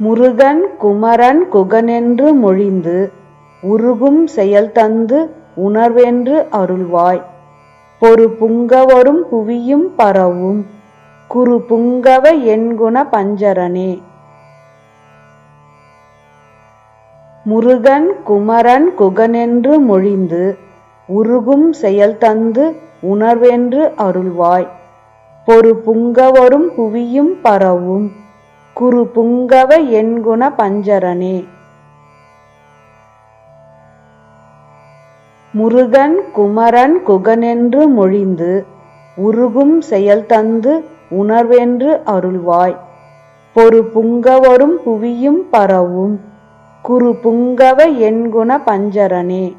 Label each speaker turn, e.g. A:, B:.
A: முருகன் குமரன் குகனென்று மொழிந்து உருகும் செயல்தந்து உணர்வென்று அருள்வாய். பொரு புங்கவரும் புவியும் பரவும் குரு புங்கவ எண்குண பஞ்சரனே. முருகன் குமரன் குகனென்று மொழிந்து உருகும் செயல்தந்து உணர்வென்று அருள்வாய். பொரு புங்கவரும் புவியும் பரவும் குரு புங்கவ எண்குண பஞ்சரனே. முருகன் குமரன் குகனென்று மொழிந்து உருகும் செயல் தந்து உணர்வென்று அருள்வாய். பொரு புங்கவரும் புவியும் பரவும். குரு புங்கவ எண்குண பஞ்சரனே.